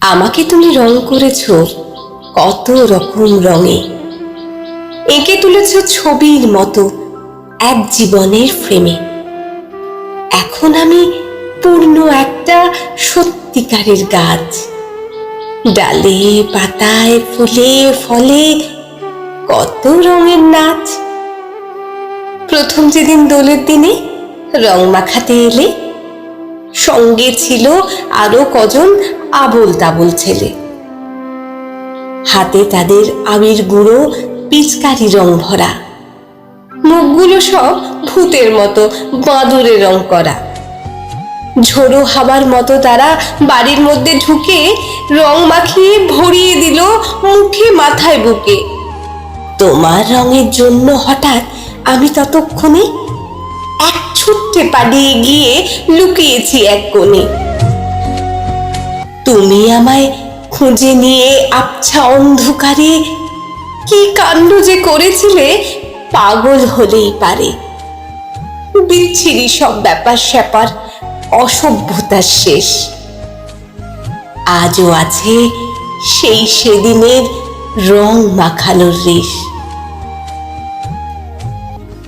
আমাকে তুমি রং করেছ কত রকম রঙে। এঁকে তুলেছ ছবির মতো এক জীবনের ফ্রেমে এখন আমি পূর্ণ একটা সত্যিকারের গাছ। ডালে, পাতায়, ফুলে, ফলে কত রঙের নাচ। প্রথম যেদিন দোলের দিনে রং মাখাতে এলে সঙ্গে ছিল আরও কজন আবল তাবল ছেলে। হাতে তাদের আবির গুঁড়ো, পিচকারি রং ভরা। মুখগুলো সব ভূতের মতো বাঁদুরে রং করা। ঝোড়ো হাওয়ার মতো তারা বাড়ির মধ্যে ঢুকে রং মাখিয়ে ভরিয়ে দিল মুখে মাথায় বুকে। তোমার রঙের জন্য হঠাৎ আমি ততক্ষণে ছুট্টে পালিয়ে গিয়ে লুকিয়েছি এক কোণে। তুমি আমায় খুঁজে নিয়ে আবছা অন্ধকারে কি কাণ্ড যে করেছিলে পাগল হলেই পারে। বিচ্ছিরি সব ব্যাপার স্যাপার অসভ্যতার শেষ। আজও আছে সেই সেদিনের রং মাখানোর রেশ।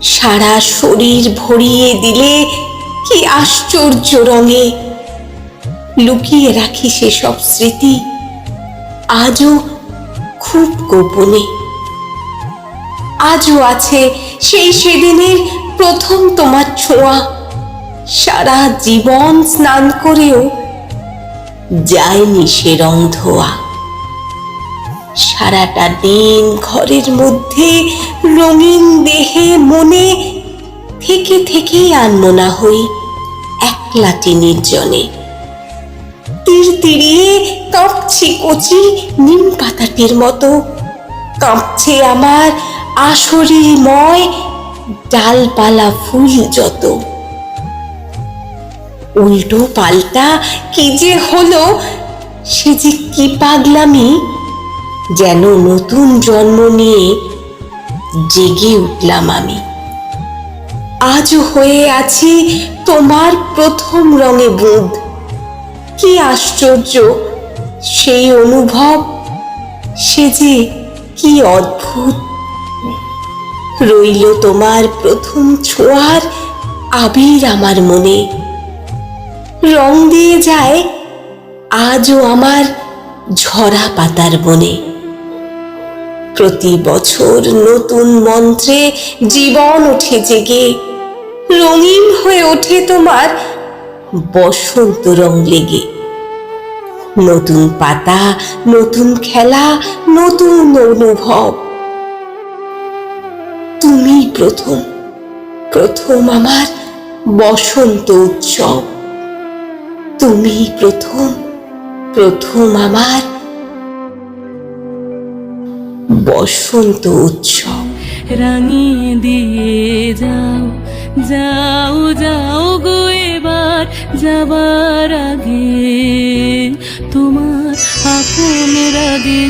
সারা শরীর ভরিয়ে দিলে কি আশ্চর্য রঙে। লুকিয়ে রাখি সেসব স্মৃতি আজও খুব গোপনে। আজও আছে সেই সেদিনের প্রথম তোমার ছোঁয়া। সারা জীবন স্নান করেও যায়নি সে রং ধোয়া। সারাটা দিন ঘরের মধ্যে রঙিন দেহে মনে থেকে থেকেই আনমনা হই একলাটি নির্জনে তীর তিরিয়ে কাঁপছি কচি নিম পাতাটির মতো। কাঁপছে আমার আসরিময় ডালপালা ফুল যত। উল্টো পাল্টা কি যে হলো, সে যে কি পাগলামি যেন নতুন জন্ম নিয়ে জেগে উঠলাম আমি। আজও হয়ে আছি তোমার প্রথম রঙে বুধ কি আশ্চর্য, সেই অনুভব, সে যে কি অদ্ভুত। রইল তোমার প্রথম ছোঁয়ার আবির আমার মনে। রং দিয়ে যায় আজও আমার ঝরা পাতার বনে। প্রতি বছর নতুন মন্ত্রে জীবন ওঠে জেগে। রঙিন হয়ে ওঠে তোমার বসন্ত রং লেগে। নতুন পাতা, নতুন খেলা, নতুন অনুভব। তুমি প্রথম প্রথম আমার বসন্ত উৎসব। তুমি প্রথম প্রথম আমার বসন্ত উৎসব। রাঙিয়ে দিয়ে যাও যাও যাও গো এবার যাবার আগে। তোমার আপন রাগে